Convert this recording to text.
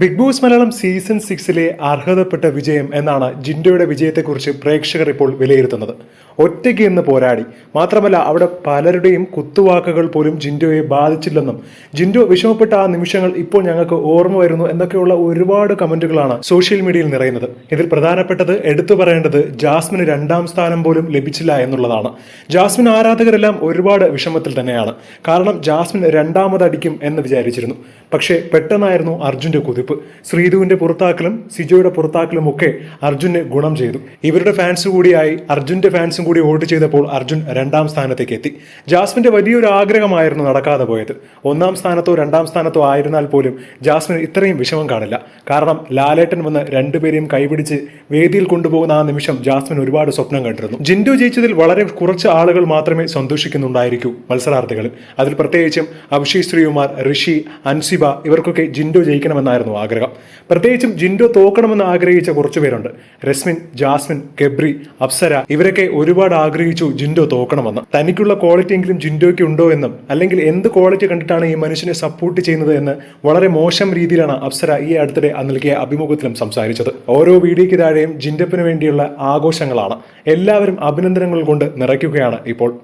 Big Boss Malayalam season സിക്സിലെ അർഹതപ്പെട്ട വിജയം എന്നാണ് ജിൻഡോയുടെ വിജയത്തെക്കുറിച്ച് പ്രേക്ഷകർ ഇപ്പോൾ വിലയിരുത്തുന്നത്. ഒറ്റയ്ക്ക് എന്ന് പോരാടി. മാത്രമല്ല അവിടെ പലരുടെയും കുത്തുവാക്കുകൾ പോലും ജിൻഡോയെ ബാധിച്ചില്ലെന്നും ജിൻഡോ വിഷമപ്പെട്ട ആ നിമിഷങ്ങൾ ഇപ്പോൾ ഞങ്ങൾക്ക് ഓർമ്മ വരുന്നു എന്നൊക്കെയുള്ള ഒരുപാട് കമന്റുകളാണ് സോഷ്യൽ മീഡിയയിൽ നിറയുന്നത്. ഇതിൽ പ്രധാനപ്പെട്ടത് എടുത്തു പറയേണ്ടത് ജാസ്മിന് രണ്ടാം സ്ഥാനം പോലും ലഭിച്ചില്ല എന്നുള്ളതാണ്. ജാസ്മിൻ ആരാധകരെല്ലാം ഒരുപാട് വിഷമത്തിൽ തന്നെയാണ്. കാരണം ജാസ്മിൻ രണ്ടാമതടിക്കും എന്ന് വിചാരിച്ചിരുന്നു. പക്ഷേ പെട്ടെന്നായിരുന്നു അർജുന്റെ കുതിപ്പ്. ശ്രീധുവിന്റെ പുറത്താക്കലും സിജോയുടെ പുറത്താക്കലും ഒക്കെ അർജുന് ഗുണം ചെയ്തു. ഇവരുടെ ഫാൻസ് കൂടിയായി അർജുന്റെ ഫാൻസും കൂടി വോട്ട് ചെയ്തപ്പോൾ അർജുൻ രണ്ടാം സ്ഥാനത്തേക്ക് എത്തി. ജാസ്മിന്റെ വലിയൊരു ആഗ്രഹമായിരുന്നു നടക്കാതെ പോയത്. ഒന്നാം സ്ഥാനത്തോ രണ്ടാം സ്ഥാനത്തോ ആയിരുന്നാൽ പോലും ജാസ്മിന് ഇത്രയും വിഷമം കാണില്ല. കാരണം ലാലേട്ടൻ വന്ന് രണ്ടുപേരെയും കൈപിടിച്ച് വേദിയിൽ കൊണ്ടുപോകുന്ന ആ നിമിഷം ജാസ്മിൻ ഒരുപാട് സ്വപ്നം കണ്ടിരുന്നു. ജിൻഡു ജയിച്ചതിൽ വളരെ കുറച്ച് ആളുകൾ മാത്രമേ സന്തോഷിക്കുന്നുണ്ടായിരിക്കൂ മത്സരാർത്ഥികളിൽ. അതിൽ പ്രത്യേകിച്ചും അഭിഷേക് ശ്രീകുമാർ ഋഷി അൻസിബ ഇവർക്കൊക്കെ ജിൻഡു ജയിക്കണമെന്നായിരുന്നു ആഗ്രഹം. പ്രത്യേകിച്ചും ജിൻഡോ തോക്കണമെന്ന് ആഗ്രഹിച്ച കുറച്ചു പേരുണ്ട്. രസ്മിൻ ജാസ്മിൻ ഗബ്രി അപ്സര ഇവരൊക്കെ ഒരുപാട് ആഗ്രഹിച്ചു ജിൻഡോ തോക്കണമെന്ന്. തനിക്കുള്ള ക്വാളിറ്റി എങ്കിലും ജിൻഡോയ്ക്ക് ഉണ്ടോ എന്നും അല്ലെങ്കിൽ എന്ത് ക്വാളിറ്റി കണ്ടിട്ടാണ് ഈ മനുഷ്യനെ സപ്പോർട്ട് ചെയ്യുന്നത് എന്ന് വളരെ മോശം രീതിയിലാണ് അപ്സര ഈ അടുത്തിടെ നൽകിയ അഭിമുഖത്തിലും സംസാരിച്ചത്. ഓരോ വീഡിയോയ്ക്ക് താഴെയും ജിൻഡപ്പിന് വേണ്ടിയുള്ള ആഘോഷങ്ങളാണ്. എല്ലാവരും അഭിനന്ദനങ്ങൾ കൊണ്ട് നിറയ്ക്കുകയാണ് ഇപ്പോൾ.